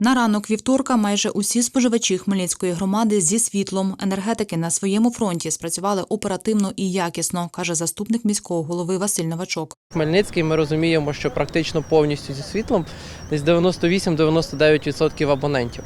На ранок вівторка майже усі споживачі Хмельницької громади зі світлом енергетики на своєму фронті спрацювали оперативно і якісно, каже заступник міського голови Василь Новачок. Хмельницький ми розуміємо, що практично повністю зі світлом десь 98-99% абонентів.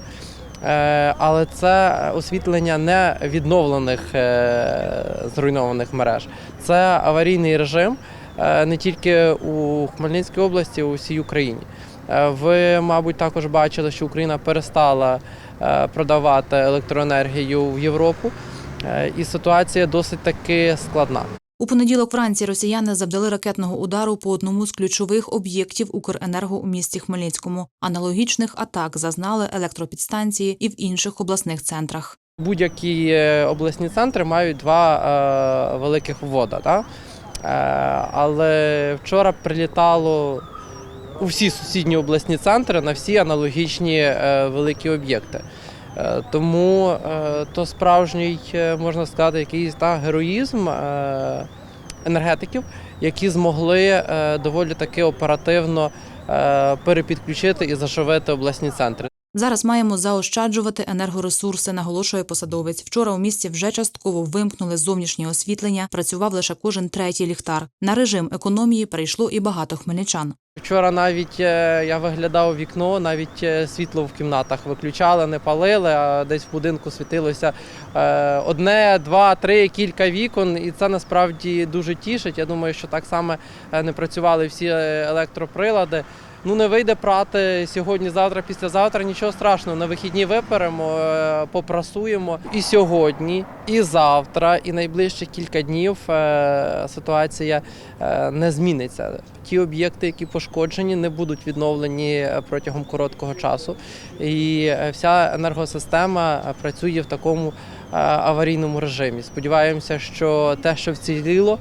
Е, Але це освітлення не відновлених е, зруйнованих мереж. Це аварійний режим не тільки у Хмельницькій області, а у всій Україні. Е, Ви, мабуть, також бачили, що Україна перестала е, продавати електроенергію в Європу, Е, і ситуація досить таки складна. У понеділок вранці росіяни завдали ракетного удару по одному з ключових об'єктів Укренерго у місті Хмельницькому. Аналогічних атак зазнали електропідстанції і в інших обласних центрах. Будь-які е, обласні центри мають два е, великих ввода. Е, але вчора прилітало у всі сусідні обласні центри на всі аналогічні е, великі об'єкти. Е, тому то справжній, можна сказати, якийсь та, героїзм енергетиків, які змогли доволі таки оперативно перепідключити і заживити обласні центри. Зараз маємо заощаджувати енергоресурси, наголошує посадовець. Вчора у місті вже частково вимкнули зовнішнє освітлення. Працював лише кожен третій ліхтар. На режим економії перейшло і багато хмельничан. Вчора навіть е, я виглядав вікно, навіть е, світло в кімнатах виключали, не палили, а десь в будинку світилося е, одне, два, три, кілька вікон, і це насправді дуже тішить. Я думаю, що так само не працювали всі електроприлади. Ну не вийде прати сьогодні, завтра, післязавтра. Нічого страшного. На вихідні виперемо, попрасуємо і сьогодні, і завтра, і найближчі кілька днів е, ситуація е, не зміниться. Ті об'єкти, які пошкоджені, не будуть відновлені е, протягом короткого часу. І вся енергосистема працює в такому аварійному режимі. Сподіваємося, що те, що вціліло,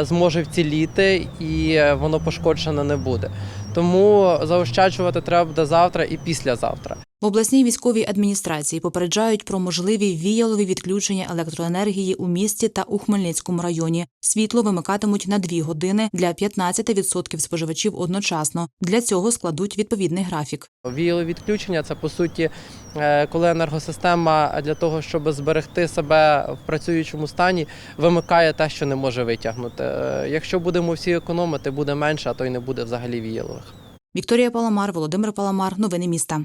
зможе вціліти і воно пошкоджене не буде. Тому заощаджувати треба буде завтра і післязавтра. В обласній військовій адміністрації попереджають про можливі віялові відключення електроенергії у місті та у Хмельницькому районі. Світло вимикатимуть на дві години для 15% споживачів одночасно. Для цього складуть відповідний графік. Віялові відключення це по суті, е, коли енергосистема для того, щоб зберегти себе в працюючому стані, вимикає те, що не може витягнути. Е, Якщо будемо всі економити, буде менше, а то й не буде взагалі віялових. Вікторія Паламар, Володимир Паламар. Новини міста.